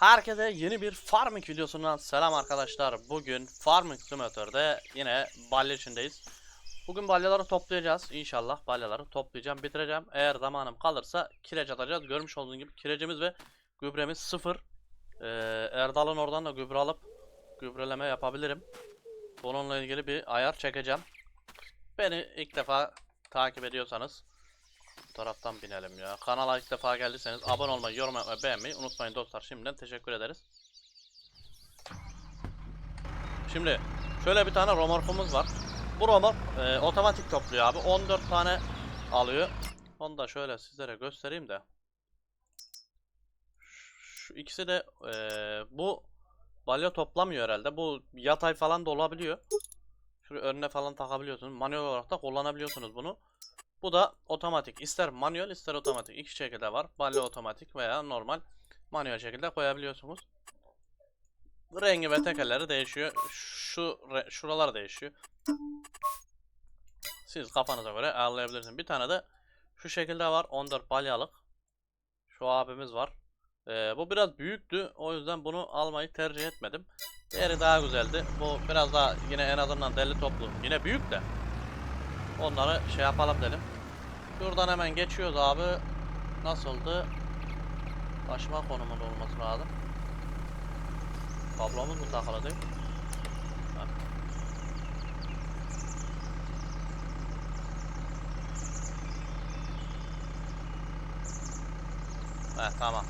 Herkese yeni bir Farming videosundan selam arkadaşlar. Bugün Farming Simulator'da yine balya içindeyiz. Bugün balyaları toplayacağız. İnşallah balyaları toplayacağım, bitireceğim. Eğer zamanım kalırsa kireç atacağız. Görmüş olduğunuz gibi kirecimiz ve gübremiz sıfır. Ee, Erdal'ın oradan da gübre alıp gübreleme yapabilirim. Bununla ilgili bir ayar çekeceğim. Beni ilk defa takip ediyorsanız taraftan binelim ya. Kanala ilk defa geldiyseniz abone olmayı, yorum yapmayı, beğenmeyi unutmayın dostlar. Şimdiden teşekkür ederiz. Şimdi şöyle bir tane romorkumuz var. Bu romork e, otomatik topluyor abi. 14 tane alıyor. Onu da şöyle sizlere göstereyim de. Şu ikisi de e, bu balya toplamıyor herhalde. Bu yatay falan da olabiliyor. Şuraya önüne falan takabiliyorsunuz. Manuel olarak da kullanabiliyorsunuz bunu. Bu da otomatik. İster manuel ister otomatik. İki şekilde var. Balya otomatik veya normal manuel şekilde koyabiliyorsunuz. Rengi ve tekerleri değişiyor. Şu şuralar değişiyor. Siz kafanıza göre ayarlayabilirsiniz. Bir tane de şu şekilde var. 14 balyalık. Şu abimiz var. Ee, bu biraz büyüktü. O yüzden bunu almayı tercih etmedim. Diğeri daha güzeldi. Bu biraz daha yine en azından deli toplu. Yine büyük de. Onları şey yapalım dedim. Şuradan hemen geçiyoruz abi. Nasıldı? Taşıma konumunda olması lazım. Kablomuz mu takılı değil? Heh, tamam.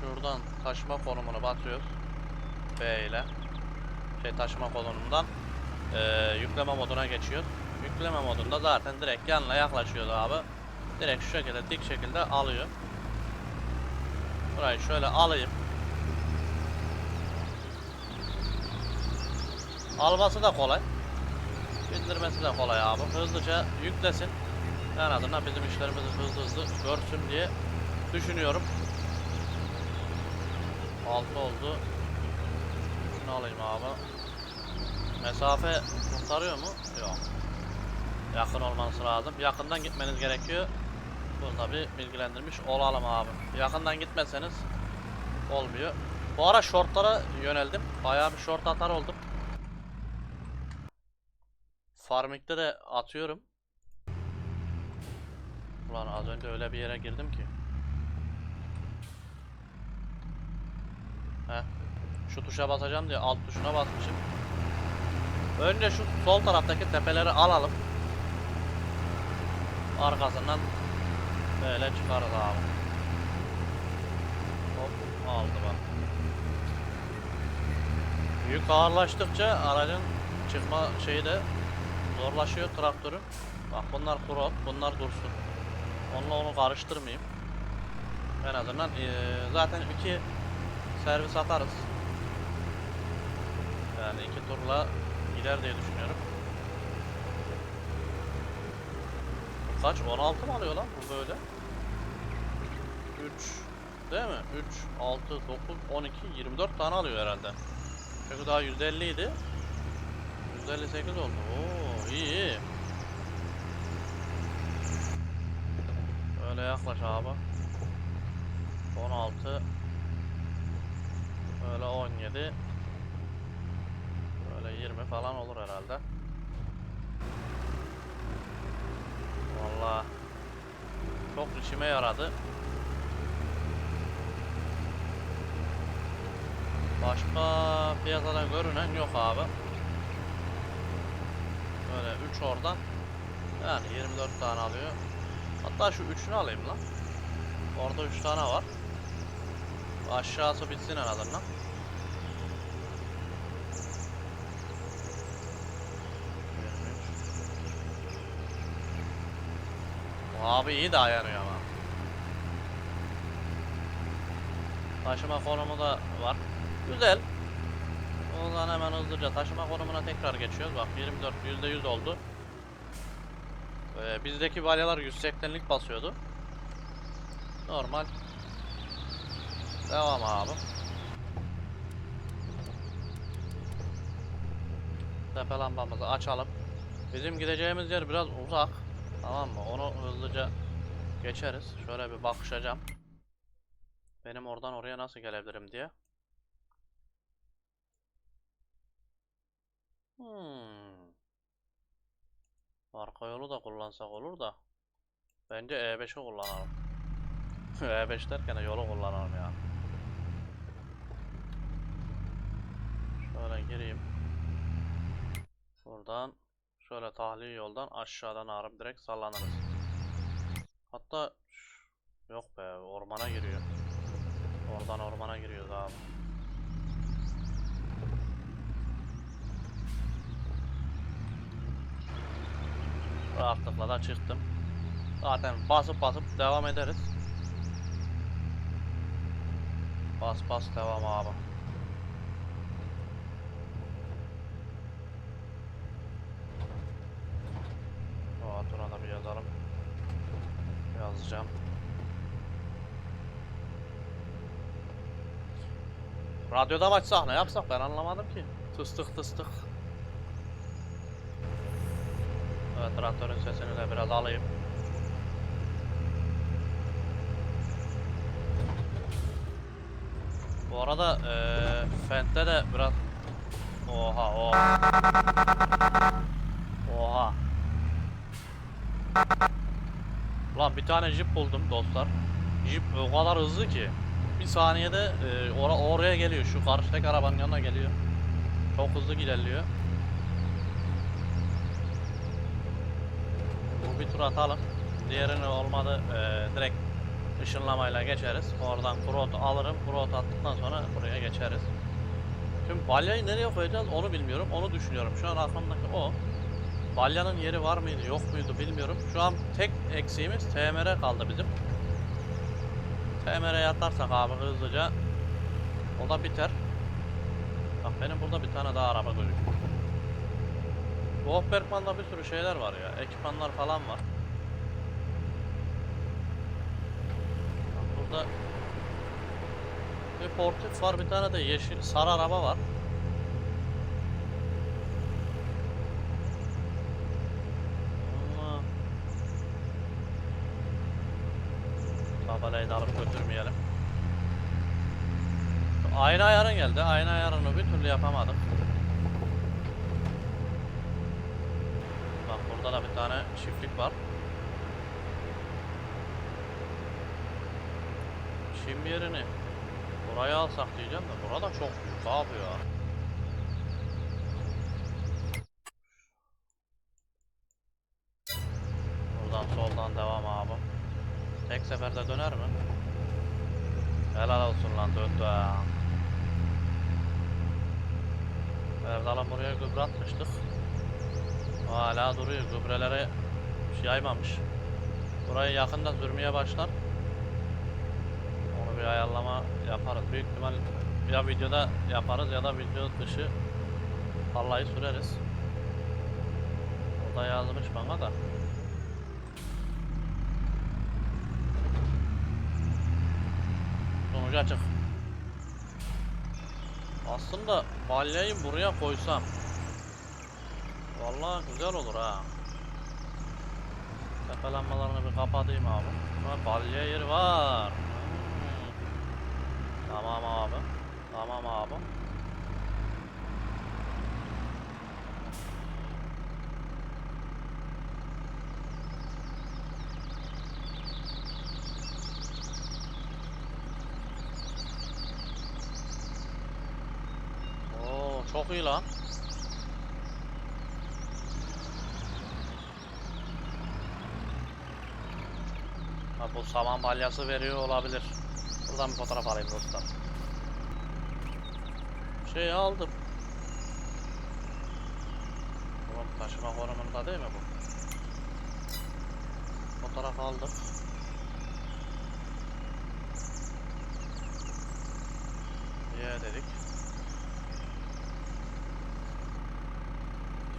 Şuradan taşıma konumunu batıyoruz. B ile. Şey taşıma konumundan eee, yükleme moduna geçiyoruz. Yükleme modunda zaten direkt yanına yaklaşıyoruz abi. Direkt şu şekilde dik şekilde alıyor. Burayı şöyle alayım. Alması da kolay. Bindirmesi de kolay abi. Hızlıca yüklesin. En azından bizim işlerimizi hızlı hızlı görsün diye düşünüyorum. 6 oldu. Şunu alayım abi. Mesafe kurtarıyor mu? Yok. Yakın olması lazım. Yakından gitmeniz gerekiyor. Bunu bir bilgilendirmiş olalım abi. Yakından gitmezseniz olmuyor. Bu ara shortlara yöneldim. Bayağı bir short atar oldum. Farming'de de atıyorum. Ulan az önce öyle bir yere girdim ki. Heh. Şu tuşa basacağım diye alt tuşuna basmışım. Önce şu sol taraftaki tepeleri alalım. Arkasından böyle çıkarız abi. Hop aldı bak. Yük ağırlaştıkça aracın çıkma şeyi de zorlaşıyor traktörün. Bak bunlar kurot, bunlar dursun. Onunla onu karıştırmayayım. En azından eee, zaten iki servis atarız. Yani iki turla gider diye düşünüyorum. Kaç? 16 mı alıyor lan bu böyle? 3 değil mi? 3, 6, 9, 12, 24 tane alıyor herhalde. Çünkü daha 150 idi. 158 oldu. Oo iyi iyi. Öyle yaklaş abi. 16 Böyle 17 Böyle 20 falan olur herhalde. Vallahi çok işime yaradı. Başka piyasadan görünen yok abi. Böyle 3 oradan. Yani 24 tane alıyor. Hatta şu üçünü alayım lan. Orada 3 tane var. Aşağısı bitsin en azından. Abi iyi dayanıyor ama. Taşıma konumu da var. Güzel. O zaman hemen hızlıca taşıma konumuna tekrar geçiyoruz. Bak 24 %100 oldu. Ee, bizdeki balyalar 180'lik basıyordu. Normal. Devam abi. Tepe lambamızı açalım. Bizim gideceğimiz yer biraz uzak. Tamam mı? Onu hızlıca geçeriz. Şöyle bir bakışacağım. Benim oradan oraya nasıl gelebilirim diye. Hmm. Arka yolu da kullansak olur da. Bence E5'i kullanalım. E5 derken de yolu kullanalım ya. Şöyle gireyim. Buradan şöyle tahliye yoldan aşağıdan ağrım direkt sallanırız. Hatta yok be ormana giriyor. Oradan ormana giriyoruz abi. Rahatlıkla da çıktım. Zaten basıp basıp devam ederiz. Bas bas devam abi. O Atun'a da bir yazalım. Yazacağım. Radyoda mı açsak ne yapsak ben anlamadım ki. Tıstık tıstık. Evet traktörün sesini de biraz alayım. Bu arada eee Fent'te de biraz oha Oha Lan bir tane jip buldum dostlar. Jip o kadar hızlı ki bir saniyede e, ora- oraya geliyor. Şu karşıdaki arabanın yanına geliyor. Çok hızlı ilerliyor. Bu bir tur atalım. Diğerini olmadı e, direkt ışınlamayla geçeriz. Oradan kurot alırım. Kurot attıktan sonra buraya geçeriz. Şimdi balyayı nereye koyacağız onu bilmiyorum. Onu düşünüyorum. Şu an aklımdaki o. Balyanın yeri var mıydı yok muydu bilmiyorum. Şu an tek eksiğimiz TMR kaldı bizim. TMR'ye atarsak abi hızlıca o da biter. Bak benim burada bir tane daha araba görüyorum. Bu Hofbergman'da bir sürü şeyler var ya. Ekipmanlar falan var. Bak burada bir portif var bir tane de yeşil sarı araba var. Allah. Tabelayı da alıp götürmeyelim. Şu Ayna geldi. Ayna ayarını bir türlü yapamadım. Bak burada da bir tane çiftlik var. Çim yerini buraya alsak diyeceğim de burada çok büyük abi ya. Buradan soldan devam abi. Tek seferde döner mi? Helal olsun lan döndü ha. Erdal'ın buraya gübre atmıştık. Hala duruyor. Gübrelere yaymamış. Burayı yakında sürmeye başlar. Onu bir ayarlama yaparız. Büyük ihtimal ya videoda yaparız ya da video dışı tarlayı süreriz. O da yazmış bana da. Sonucu açık. Aslında balyayı buraya koysam Vallahi güzel olur ha. Tepelenmelerini bir kapatayım abi. Ha, balya yeri var. Hmm. Tamam abi. Tamam abi. Oo çok lan. Ha, bu saman balyası veriyor olabilir. Buradan bir fotoğraf alayım dostlar. Şey aldım. Oğlum taşıma konumunda değil mi bu? Fotoğraf aldık. Ye dedik.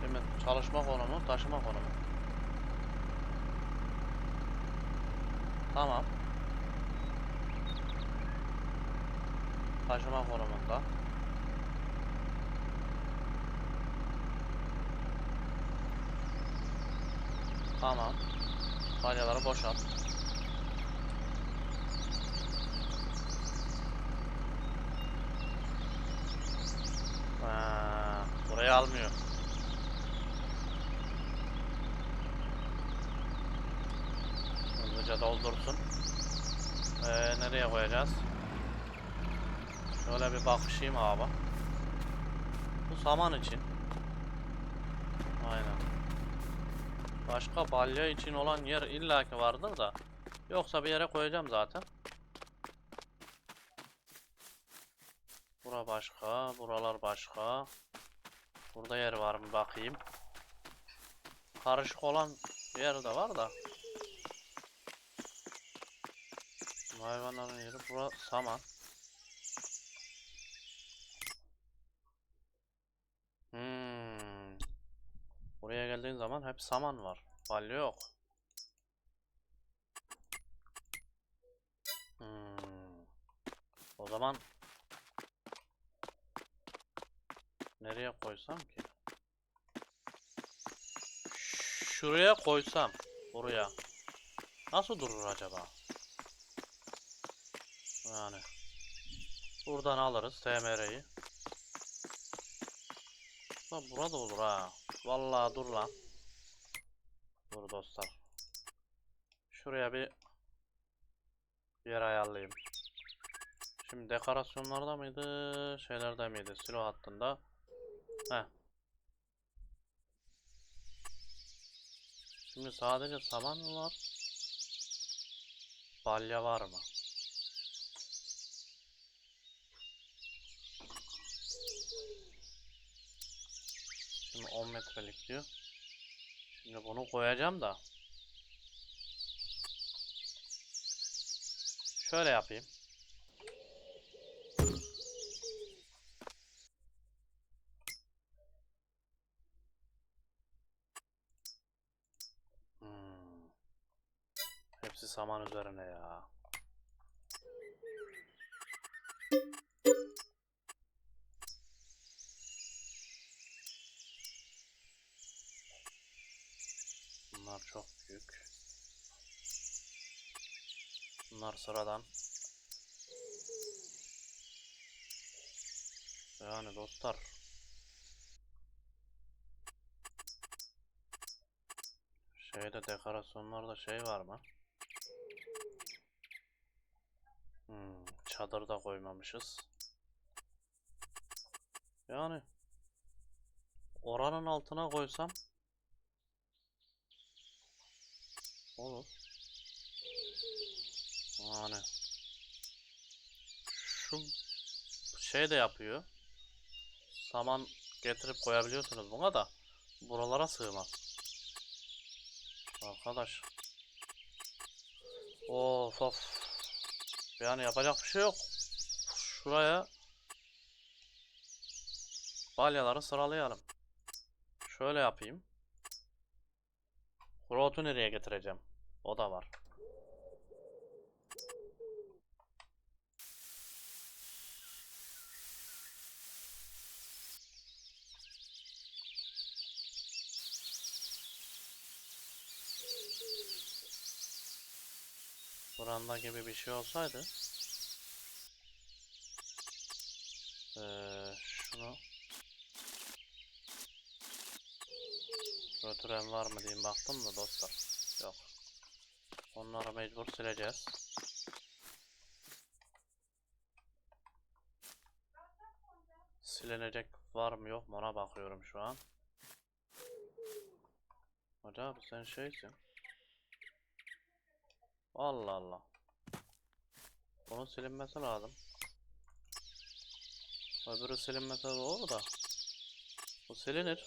Şimdi çalışma konumu, taşıma konumu. Tamam. Taşıma konumunda. Tamam. Balyaları boşalt. almıyor. Hızlıca doldursun. Ee, nereye koyacağız? Şöyle bir bakışayım abi. Bu saman için. Aynen. Başka balya için olan yer illaki vardır da. Yoksa bir yere koyacağım zaten. Bura başka, buralar başka. Burada yer var mı bakayım. Karışık olan yer de var da. Hayvanların yeri bura saman. Hmm. Buraya geldiğin zaman hep saman var. Balya yok. Hmm. O zaman nereye koysam ki? Şuraya koysam, buraya. Nasıl durur acaba? Yani. Buradan alırız TMR'yi. Burada olur ha. Vallahi dur lan. Dur dostlar. Şuraya bir yer ayarlayayım. Şimdi dekorasyonlarda mıydı? Şeylerde miydi? Silo hattında. Heh. Şimdi sadece saman mı var? Balya var mı? Şimdi 10 metrelik diyor. Şimdi bunu koyacağım da. Şöyle yapayım. Hmm. Hepsi saman üzerine ya. Büyük. Bunlar sıradan. Yani dostlar. Şeyde dekorasyonlarda şey var mı? Hmm, çadır koymamışız. Yani oranın altına koysam olur. Yani şu şey de yapıyor. Saman getirip koyabiliyorsunuz buna da buralara sığmaz. Arkadaş. Of of. Yani yapacak bir şey yok. Şuraya balyaları sıralayalım. Şöyle yapayım. Groot'u nereye getireceğim? O da var. Buranda gibi bir şey olsaydı. Eee, şunu götüren var mı diyeyim. Baktım da dostlar onları mecbur sileceğiz silinecek var mı yok mu ona bakıyorum şu an Hocam sen şeysin Allah Allah. Bunun silinmesi lazım. Öbürü silinmesi doğru da. Bu silinir.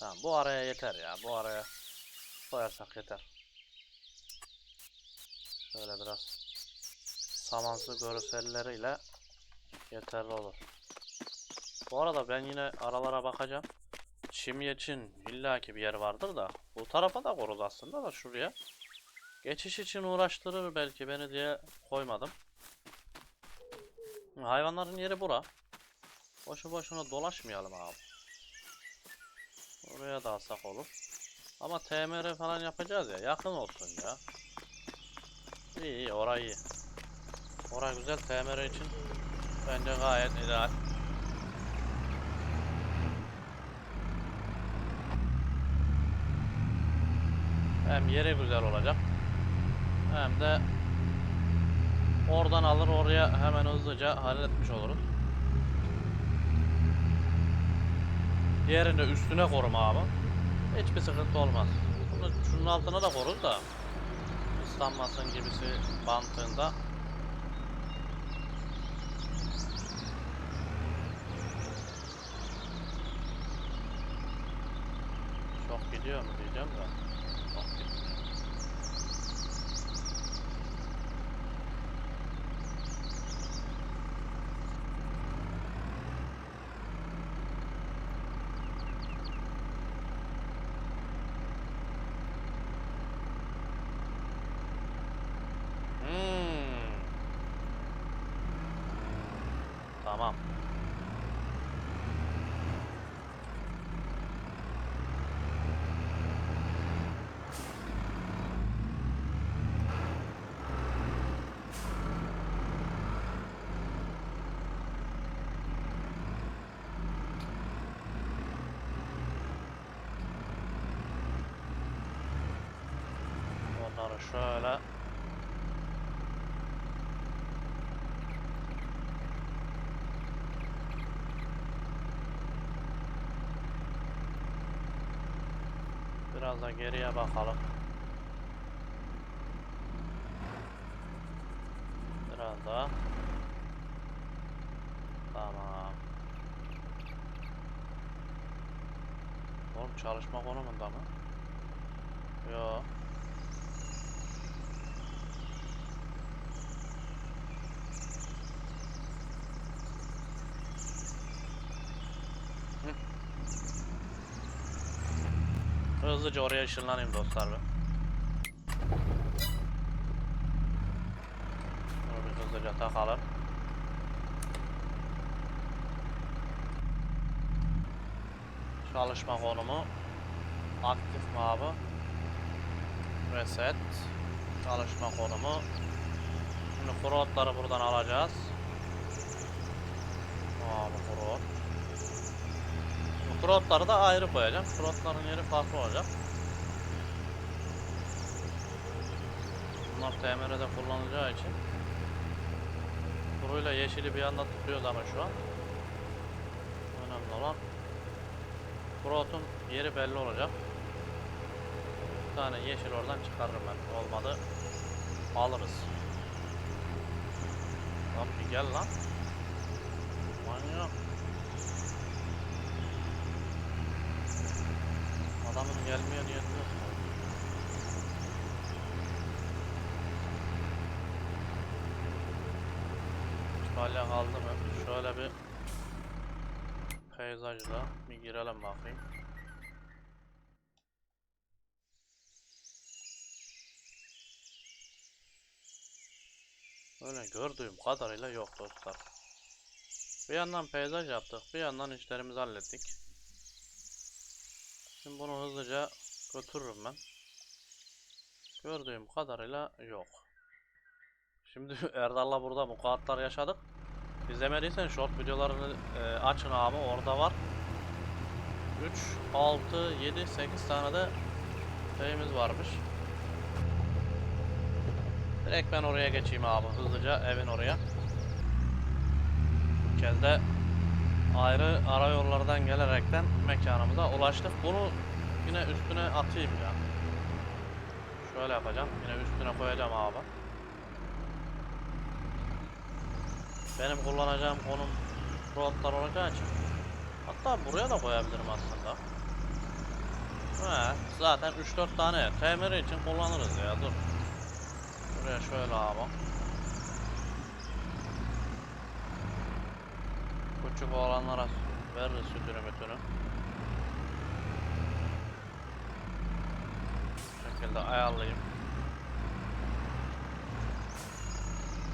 Tamam bu araya yeter ya. Bu araya koyarsak yeter. Şöyle biraz samansı görselleriyle yeterli olur. Bu arada ben yine aralara bakacağım. Çim için illaki bir yer vardır da bu tarafa da koruz aslında da şuraya. Geçiş için uğraştırır belki beni diye koymadım. Hayvanların yeri bura. Boşu boşuna dolaşmayalım abi. Oraya da alsak olur. Ama TMR falan yapacağız ya yakın olsun ya. İyi iyi orayı iyi. Orası güzel TMR için bence gayet ideal. Hem yeri güzel olacak. Hem de oradan alır oraya hemen hızlıca halletmiş oluruz. Diğerini üstüne koruma abi. Hiçbir sıkıntı olmaz. Bunu şunun altına da korur da ıslanmasın gibisi mantığında. Çok gidiyor mu diyeceğim de. Çok gitmiyor. Hmm. Tamam. Onları şöyle Biraz da geriye bakalım. Biraz daha. Tamam. Oğlum çalışma konumunda mı? Hızlıca oraya ışınlanayım dostlar ben. Bir hızlıca takalım. Çalışma konumu aktif mi abi? Reset. Çalışma konumu. Şimdi frotları buradan alacağız. Abi frot. Bu Frotları da ayrı koyacağım. Frotların yeri farklı olacak. Bunlar TMR'de kullanılacağı için. Kuruyla yeşili bir anda tutuyoruz ama şu an. Önemli olan Frot'un yeri belli olacak. Bir tane yeşil oradan çıkarırım ben. Olmadı. Alırız. Lan bir gel lan. Manyak. Adamın gelmeye niyeti yok. Hala kaldı mı? Şöyle bir peyzajla bir girelim bakayım. Öyle gördüğüm kadarıyla yok dostlar. Bir yandan peyzaj yaptık, bir yandan işlerimizi hallettik. Şimdi bunu hızlıca götürürüm ben. Gördüğüm kadarıyla yok. Şimdi Erdal'la burada mukatlar yaşadık. İzlemediysen short videolarını e, açın abi orada var. 3, 6, 7, 8 tane de şeyimiz varmış. Direkt ben oraya geçeyim abi hızlıca evin oraya. Bu kez de ayrı ara yollardan gelerekten mekanımıza ulaştık. Bunu yine üstüne atayım ya. Şöyle yapacağım. Yine üstüne koyacağım abi. Benim kullanacağım konum roadlar olacağı için. Hatta buraya da koyabilirim aslında. He, zaten 3-4 tane TMR için kullanırız ya dur. Buraya şöyle abi. Küçük olanlara veririz sütünü mütünü. Bu şekilde ayarlayayım.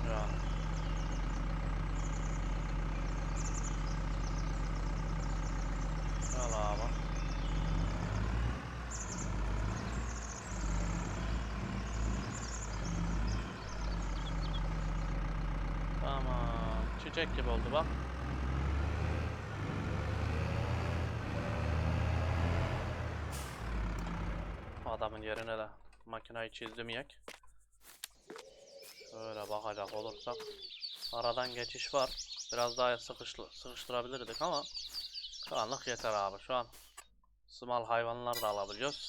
Yani. Al abi. çekecek gibi oldu bak. Adamın yerine de makinayı çizdirmeyek. Şöyle bakacak olursak. Aradan geçiş var. Biraz daha sıkışlı, sıkıştırabilirdik ama şu anlık yeter abi. Şu an small hayvanlar da alabiliyoruz.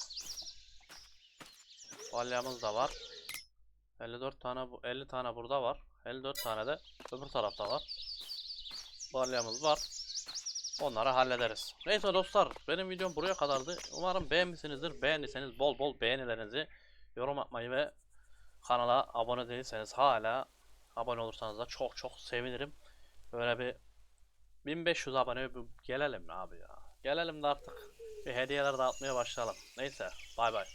Balyamız da var. 54 tane bu 50 tane burada var. 54 tane de öbür tarafta var. Balyamız var. Onları hallederiz. Neyse dostlar benim videom buraya kadardı. Umarım beğenmişsinizdir. Beğendiyseniz bol bol beğenilerinizi yorum atmayı ve kanala abone değilseniz hala abone olursanız da çok çok sevinirim. Böyle bir 1500 abone gelelim abi ya. Gelelim de artık bir hediyeler dağıtmaya başlayalım. Neyse bay bay.